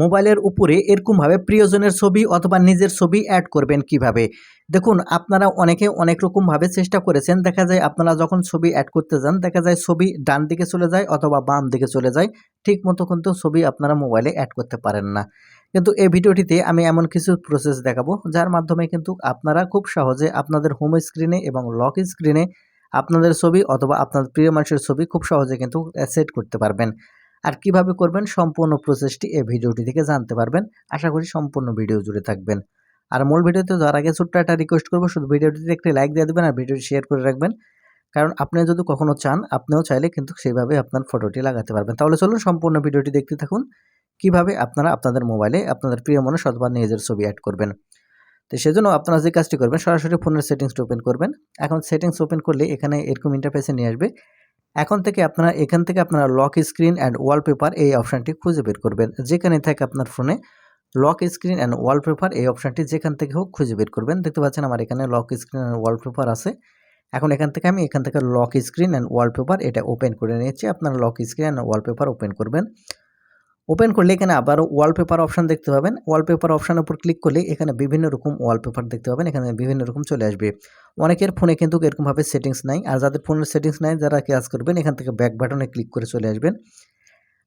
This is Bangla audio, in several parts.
মোবাইলের উপরে এরকমভাবে প্রিয়জনের ছবি অথবা নিজের ছবি অ্যাড করবেন কীভাবে? দেখুন, আপনারা অনেকে অনেক রকমভাবে চেষ্টা করেছেন। দেখা যায় আপনারা যখন ছবি অ্যাড করতে যান, দেখা যায় ছবি ডান দিকে চলে যায় অথবা বাম দিকে চলে যায়। ঠিক মতো কিন্তু ছবি আপনারা মোবাইলে অ্যাড করতে পারেন না। কিন্তু এই ভিডিওটিতে আমি এমন কিছু প্রসেস দেখাবো, যার মাধ্যমে কিন্তু আপনারা খুব সহজে আপনাদের হোম স্ক্রিনে এবং লক স্ক্রিনে আপনাদের ছবি অথবা আপনাদের প্রিয় মানুষের ছবি খুব সহজে কিন্তু সেট করতে পারবেন। আর কীভাবে করবেন সম্পূর্ণ প্রসেসটি এই ভিডিওটি থেকে জানতে পারবেন। আশা করি সম্পূর্ণ ভিডিও জুড়ে থাকবেন। আর মূল ভিডিওতে যাওয়ার আগে ছোট্ট একটা রিকোয়েস্ট করব, শুধু ভিডিওটিতে একটি লাইক দিয়ে দেবেন আর ভিডিওটি শেয়ার করে রাখবেন। কারণ আপনি যদি কখনও চান, আপনিও চাইলে কিন্তু সেইভাবে আপনার ফটোটি লাগাতে পারবেন। তাহলে চলুন সম্পূর্ণ ভিডিওটি দেখতে থাকুন। কীভাবে আপনারা আপনাদের মোবাইলে আপনাদের প্রিয় মানুষ অথবা নিজের ছবি অ্যাড করবেন। তো সেজন্য আপনারা যে কাজটি করবেন, সরাসরি ফোনের সেটিংসটা ওপেন করবেন। এখন সেটিংস ওপেন করলে এখানে এরকম ইন্টারফেসে নিয়ে আসবে। এখন থেকে আপনারা, এখান থেকে আপনারা লক স্ক্রিন অ্যান্ড ওয়ালপেপার এই অপশানটি খুঁজে বের করবেন। যেখানে থাকে আপনার ফোনে লক স্ক্রিন অ্যান্ড ওয়ালপেপার এই অপশানটি যেখান থেকে হোক খুঁজে বের করবেন। দেখতে পাচ্ছেন আমার এখানে লক স্ক্রিন অ্যান্ড ওয়ালপেপার আছে। এখন এখান থেকে আমি এখান থেকে লক স্ক্রিন অ্যান্ড ওয়ালপেপার এটা ওপেন করে নিয়েছি। আপনারা lock screen and wallpaper open করবেন। ওপেন করলে এখানে আবারও ওয়ালপেপার অপশান দেখতে পাবেন। ওয়ালপেপার অপশানের উপর ক্লিক করলে এখানে বিভিন্ন রকম ওয়ালপেপার দেখতে পাবেন। এখানে বিভিন্ন রকম চলে আসবে। অনেকের ফোনে কিন্তু এরকমভাবে সেটিংস নাই। আর যাদের ফোনের সেটিংস নাই, যারা কাজ করবেন, এখান থেকে ব্যাক বাটনে ক্লিক করে চলে আসবেন।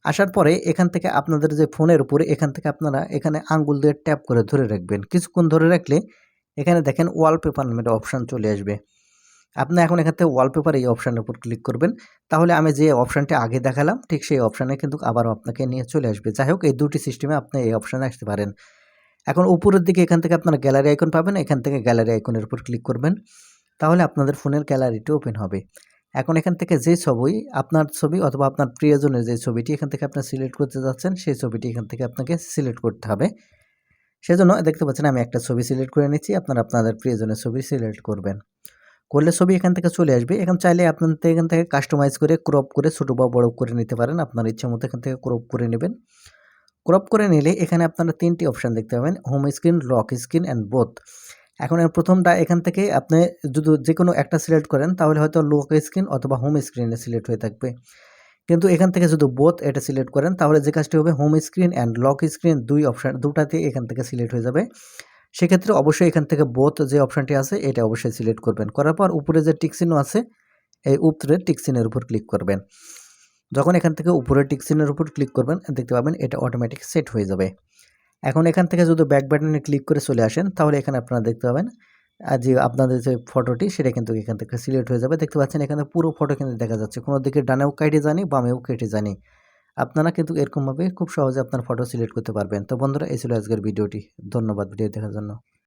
আসার পরে এখান থেকে আপনাদের যে ফোনের উপরে, এখান থেকে আপনারা এখানে আঙ্গুল দিয়ে ট্যাপ করে ধরে রাখবেন। কিছুক্ষণ ধরে রাখলে এখানে দেখেন ওয়ালপেপার নামের অপশান চলে আসবে। আপনি এখন এখান থেকে ওয়ালপেপার এই অপশানের উপর ক্লিক করবেন। তাহলে আমি যে অপশানটি আগে দেখালাম, ঠিক সেই অপশানে কিন্তু আবারও আপনাকে নিয়ে চলে আসবে। যাই হোক, এই দুটি সিস্টেমে আপনি এই অপশানে আসতে পারেন। এখন উপরের দিকে এখান থেকে আপনারা গ্যালারি আইকন পাবেন, এখান থেকে গ্যালারি আইকনের উপর ক্লিক করবেন। তাহলে আপনাদের ফোনের গ্যালারিটি ওপেন হবে। এখন এখান থেকে যে ছবি, আপনার ছবি অথবা আপনার প্রিয়জনের যে ছবিটি এখান থেকে আপনার সিলেক্ট করতে যাচ্ছেন, সেই ছবিটি এখান থেকে আপনাকে সিলেক্ট করতে হবে। সেজন্য দেখতে পাচ্ছেন আমি একটা ছবি সিলেক্ট করে নিচ্ছি, আপনারা আপনাদের প্রিয়জনের ছবি সিলেক্ট করবেন। করলে ছবি এখান থেকে চলে আসবে। এখন চাইলে আপনার এখান থেকে কাস্টমাইজ করে ক্রপ করে ছোটো বা বড় করে নিতে পারেন। আপনার ইচ্ছা মতো এখান থেকে ক্রপ করে নেবেন। ক্রপ করে নিলে এখানে আপনারা তিনটি অপশান দেখতে পাবেন home screen lock screen and both এখন প্রথমটা এখান থেকে আপনি যদি যে কোনো একটা সিলেক্ট করেন, তাহলে হয়তো লক স্ক্রিন অথবা হোম স্ক্রিনে সিলেক্ট হয়ে থাকবে। কিন্তু এখান থেকে যদি বোথ এটা সিলেক্ট করেন, তাহলে যে কাজটি হবে home screen and lock screen দুই অপশান দুটাতে এখান থেকে সিলেক্ট হয়ে যাবে। সেক্ষেত্রে অবশ্যই এখান থেকে বোথ যে অপশানটি আছে, এটা অবশ্যই সিলেক্ট করবেন। করার পর উপরে যে টিকসিনও আছে, এই উপরে টিকসিনের উপর ক্লিক করবেন। যখন এখান থেকে উপরে টিকসিনের উপর ক্লিক করবেন, দেখতে পাবেন এটা অটোমেটিক সেট হয়ে যাবে। এখন এখান থেকে যদি ব্যাক বাটনে ক্লিক করে চলে আসেন, তাহলে এখানে আপনারা দেখতে পাবেন যে আপনাদের যে ফটোটি সেটা কিন্তু এখান থেকে সিলেক্ট হয়ে যাবে। দেখতে পাচ্ছেন এখানে পুরো ফটো কিন্তু দেখা যাচ্ছে। কোনো দিকে ডানেও কেটে জানি বামেও কেটে জানি আপনারা কিন্তু এরকমভাবে খুব সহজে আপনার ফটো সিলেক্ট করতে পারবেন। তো বন্ধুরা, এই ছিল আজকের ভিডিওটি। ধন্যবাদ ভিডিও দেখার জন্য।